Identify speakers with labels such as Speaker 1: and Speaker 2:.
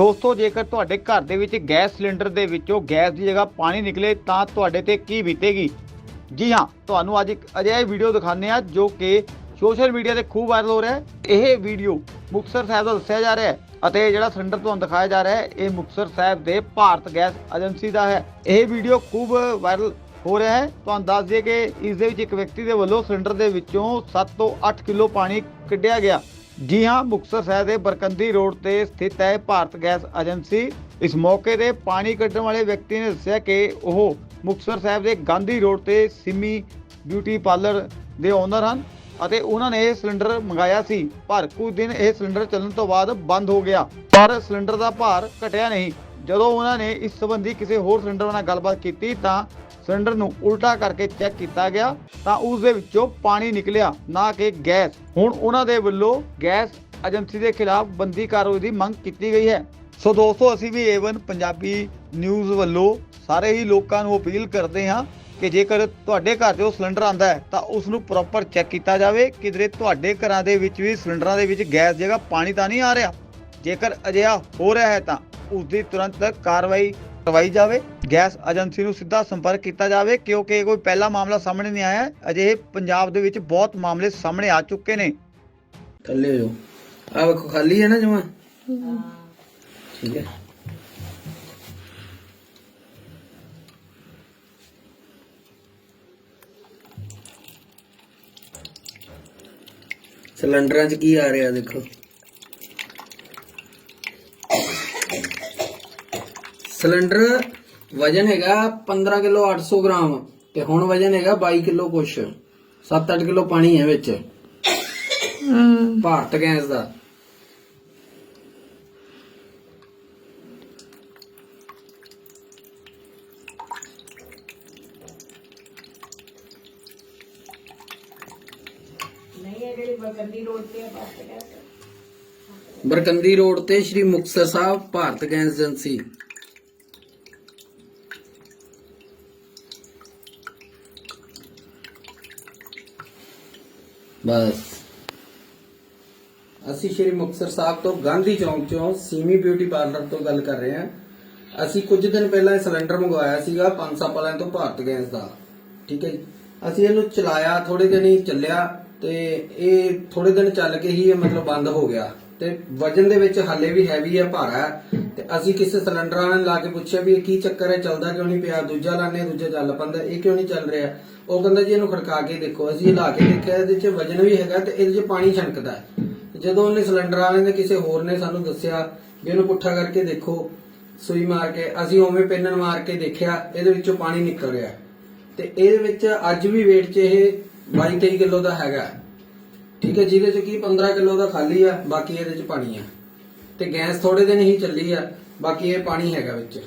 Speaker 1: ਦੋਸਤੋ, ਜੇਕਰ ਤੁਹਾਡੇ ਘਰ ਦੇ ਵਿੱਚ ਗੈਸ ਸਿਲੰਡਰ ਦੇ ਵਿੱਚੋਂ ਗੈਸ ਦੀ ਜਗ੍ਹਾ ਪਾਣੀ ਨਿਕਲੇ, ਤਾਂ ਤੁਹਾਡੇ ਤੇ ਕੀ ਬੀਤੇਗੀ? ਜੀ ਹਾਂ, ਤੁਹਾਨੂੰ ਅੱਜ ਇੱਕ ਅਜਿਹਾ ਵੀਡੀਓ ਦਿਖਾਉਂਦੇ ਆ ਜੋ ਕਿ ਸੋਸ਼ਲ ਮੀਡੀਆ ਤੇ ਖੂਬ ਵਾਇਰਲ ਹੋ ਰਿਹਾ ਹੈ। ਇਹ ਵੀਡੀਓ ਮੁਕਤਸਰ ਸਾਹਿਬ ਦਾ ਦੱਸਿਆ ਜਾ ਰਿਹਾ ਹੈ ਅਤੇ ਜਿਹੜਾ ਸਿਲੰਡਰ ਤੁਹਾਨੂੰ ਦਿਖਾਇਆ ਜਾ ਰਿਹਾ ਹੈ, ਇਹ ਮੁਕਤਸਰ ਸਾਹਿਬ ਦੇ ਭਾਰਤ ਗੈਸ ਏਜੰਸੀ ਦਾ ਹੈ। ਇਹ ਵੀਡੀਓ ਖੂਬ ਵਾਇਰਲ ਹੋ ਰਿਹਾ ਹੈ। ਤੁਹਾਨੂੰ ਦੱਸ ਦਈਏ ਕਿ ਇਸ ਦੇ ਵਿੱਚ ਇੱਕ ਵਿਅਕਤੀ ਦੇ ਵੱਲੋਂ ਸਿਲੰਡਰ ਦੇ ਵਿੱਚੋਂ 7 ਤੋਂ 8 ਕਿਲੋ ਪਾਣੀ ਕੱਢਿਆ ਗਿਆ। ਜੀ ਹਾਂ, ਮੁਕਤਸਰ ਸਾਹਿਬ ਦੇ ਬਰਕੰਦੀ ਰੋਡ ਤੇ ਸਥਿਤ ਹੈ ਭਾਰਤ ਗੈਸ ਏਜੰਸੀ। ਇਸ ਮੌਕੇ ਤੇ ਪਾਣੀ ਕੱਢਣ ਵਾਲੇ ਵਿਅਕਤੀ ਨੇ ਦੱਸਿਆ ਕਿ ਉਹ ਮੁਕਤਸਰ ਸਾਹਿਬ ਦੇ ਗਾਂਧੀ ਰੋਡ ਤੇ ਸਿਮੀ ਬਿਊਟੀ ਪਾਰਲਰ ਦੇ ਓਨਰ ਹਨ ਅਤੇ ਉਹਨਾਂ ਨੇ ਇਹ ਸਿਲੰਡਰ ਮੰਗਾਇਆ ਸੀ। ਪਰ ਕੁਝ ਦਿਨ ਇਹ ਸਿਲੰਡਰ ਚੱਲਣ ਤੋਂ ਬਾਅਦ ਬੰਦ ਹੋ ਗਿਆ। ਪਰ ਸਿਲੰਡਰ ਦਾ ਭਾਰ ਘਟਿਆ ਨਹੀਂ। ਜਦੋਂ ਉਹਨਾਂ ਨੇ ਇਸ ਸੰਬੰਧੀ ਕਿਸੇ ਹੋਰ ਸਿਲੰਡਰ ਨਾਲ ਗੱਲਬਾਤ ਕੀਤੀ ਤਾਂ ਸਿਲੰਡਰ ਨੂੰ ਉਲਟਾ ਕਰਕੇ ਚੈੱਕ ਕੀਤਾ ਗਿਆ ਤਾਂ ਉਸ ਦੇ ਵਿੱਚੋਂ ਪਾਣੀ ਨਿਕਲਿਆ, ਨਾ ਕਿ ਗੈਸ। ਹੁਣ ਉਹਨਾਂ ਦੇ ਵੱਲੋਂ ਗੈਸ ਏਜੰਸੀ ਦੇ ਖਿਲਾਫ ਬੰਦੀ ਕਾਰਵਾਈ ਦੀ ਮੰਗ ਕੀਤੀ ਗਈ ਹੈ। ਸੋ ਦੋਸਤੋ, ਅਸੀਂ ਵੀ ਏਵਨ ਪੰਜਾਬੀ ਨਿਊਜ਼ ਵੱਲੋਂ ਸਾਰੇ ਹੀ ਲੋਕਾਂ ਨੂੰ ਅਪੀਲ ਕਰਦੇ ਹਾਂ ਕਿ ਜੇਕਰ ਤੁਹਾਡੇ ਘਰ 'ਚੋਂ ਸਿਲੰਡਰ ਆਂਦਾ ਹੈ, ਤਾਂ ਉਸ ਨੂੰ ਪ੍ਰੋਪਰ ਚੈੱਕ ਕੀਤਾ ਜਾਵੇ। ਕਿਧਰੇ ਤੁਹਾਡੇ ਘਰਾਂ ਦੇ ਵਿੱਚ ਵੀ ਸਿਲੰਡਰਾਂ ਦੇ ਵਿੱਚ ਗੈਸ ਜਗ੍ਹਾ ਪਾਣੀ ਤਾਂ ਨਹੀਂ ਆ ਰਿਹਾ। ਜੇਕਰ ਅਜਿਹਾ ਹੋ ਰਿਹਾ ਹੈ ਤਾਂ ਉਸ ਦੀ ਤੁਰੰਤ ਕਾਰਵਾਈ ਕਰਵਾਈ ਜਾਵੇ ਗੈਸ ਏਜੰਸੀ ਨੂੰ ਸਿੱਧਾ ਸੰਪਰਕ ਕੀਤਾ ਜਾਵੇ ਕਿਉਂਕਿ ਇਹ ਕੋਈ ਪਹਿਲਾ ਮਾਮਲਾ ਸਾਹਮਣੇ ਨਹੀਂ ਆਇਆ ਹੈ। ਅਜੇ ਪੰਜਾਬ ਦੇ ਵਿੱਚ ਬਹੁਤ ਮਾਮਲੇ ਸਾਹਮਣੇ ਆ ਚੁੱਕੇ ਨੇ।
Speaker 2: ਥੱਲੇ ਹੋ। ਆ ਵੇਖੋ ਖਾਲੀ ਹੈ ਨਾ ਜਮਾ? ਠੀਕ ਹੈ। ਸਿਲੰਡਰਾਂ 'ਚ ਕੀ ਆ ਰਿਹਾ ਦੇਖੋ। ਸਿਲੰਡਰ ਵਜਨ ਹੈਗਾ 15 ਕਿਲੋ 800 ਗ੍ਰਾਮ ਤੇ ਹੁਣ ਵਜਨ ਹੈਗਾ 22 ਕਿਲੋ ਕੁਛ। 7-8 ਕਿਲੋ ਪਾਣੀ ਹੈ ਵਿੱਚ। ਭਾਰਤ ਗੈਸ ਦਾ। ਬਰਕੰਦੀ ਰੋਡ ਤੇ ਸ਼੍ਰੀ ਮੁਕਤਸਰ ਸਾਹਿਬ ਭਾਰਤ ਗੈਸ ਏਜੰਸੀ। ਬਸ। ਅਸੀਂ ਸ਼੍ਰੀ ਮੁਕਤਸਰ ਸਾਹਿਬ ਤੋਂ ਗਾਂਧੀ ਚੌਂਕ ਚੋਂ ਸੀਮੀ ਬਿਊਟੀ ਪਾਰਲਰ ਤੋਂ ਗੱਲ ਕਰ ਰਹੇ ਹਾਂ। ਅਸੀਂ ਕੁਝ ਦਿਨ ਪਹਿਲਾਂ ਇਹ ਸਿਲੰਡਰ ਮੰਗਵਾਇਆ ਸੀਗਾ, ਪੰਜ ਸਾਲ ਤੋਂ ਭਾਰਤ ਗੈਸ ਦਾ। ਠੀਕ ਹੈ ਜੀ। ਅਸੀਂ ਇਹਨੂੰ ਚਲਾਇਆ ਥੋੜੇ ਦਿਨ ਹੀ ਚੱਲਿਆ ਤੇ ਇਹ ਥੋੜੇ ਦਿਨ ਚੱਲ ਕੇ ਹੀ ਇਹ ਮਤਲਬ ਬੰਦ ਹੋ ਗਿਆ। ਤੇ ਵਜਨ ਦੇ ਵਿੱਚ ਹਾਲੇ ਵੀ ਹੈਵੀ ਹੈ ਭਾਰਾ ਹੈ। ਤੇ ਅਸੀਂ ਕਿਸੇ ਸਿਲੰਡਰ ਵਾਲੇ ਨੂੰ ਲਾ ਕੇ ਪੁੱਛਿਆ ਵੀ ਇਹ ਕੀ ਚੱਕਰ ਹੈ, ਚੱਲਦਾ ਕਿਉਂ ਨਹੀਂ ਪਿਆ? ਦੂਜਾ ਲਾਣੇ ਦੂਜਾ ਚੱਲ ਪੰਦਾ, ਇਹ ਕਿਉਂ ਨਹੀਂ ਚੱਲ ਰਿਹਾ? ਉਹ ਕਹਿੰਦਾ ਜੀ ਇਹਨੂੰ ਖੜਕਾ ਕੇ ਦੇਖੋ। ਅਸੀਂ ਇਹ ਲਾ ਕੇ ਦੇਖਿਆ, ਇਹਦੇ 'ਚ ਵਜਨ ਵੀ ਹੈਗਾ ਤੇ ਇਹਦੇ 'ਚ ਪਾਣੀ ਛਣਕਦਾ ਹੈ। ਜਦੋਂ ਉਹਨੇ ਸਿਲੰਡਰ ਵਾਲੇ ਨੇ ਕਿਸੇ ਹੋਰ ਨੇ ਸਾਨੂੰ ਦੱਸਿਆ ਵੀ ਇਹਨੂੰ ਪੁੱਠਾ ਕਰਕੇ ਦੇਖੋ, ਸੂਈ ਮਾਰ ਕੇ, ਅਸੀਂ ਉਵੇਂ ਪਿੰਨਣ ਮਾਰ ਕੇ ਦੇਖਿਆ, ਇਹਦੇ ਵਿੱਚੋਂ ਪਾਣੀ ਨਿਕਲ ਰਿਹਾ। ਤੇ ਇਹਦੇ ਵਿੱਚ ਅੱਜ ਵੀ weight 'ਚ ਇਹ 22 23 ਕਿਲੋ ਦਾ ਹੈਗਾ। ਠੀਕ ਹੈ, ਜਿਹਦੇ 'ਚ ਕੀ 15 ਕਿਲੋ ਦਾ ਖਾਲੀ ਆ, ਬਾਕੀ ਇਹਦੇ 'ਚ ਪਾਣੀ ਆ। ਤੇ ਗੈਸ ਥੋੜੇ ਦਿਨ ਹੀ ਚੱਲੀ ਆ, ਬਾਕੀ ਇਹ ਪਾਣੀ ਹੈਗਾ ਵਿੱਚ।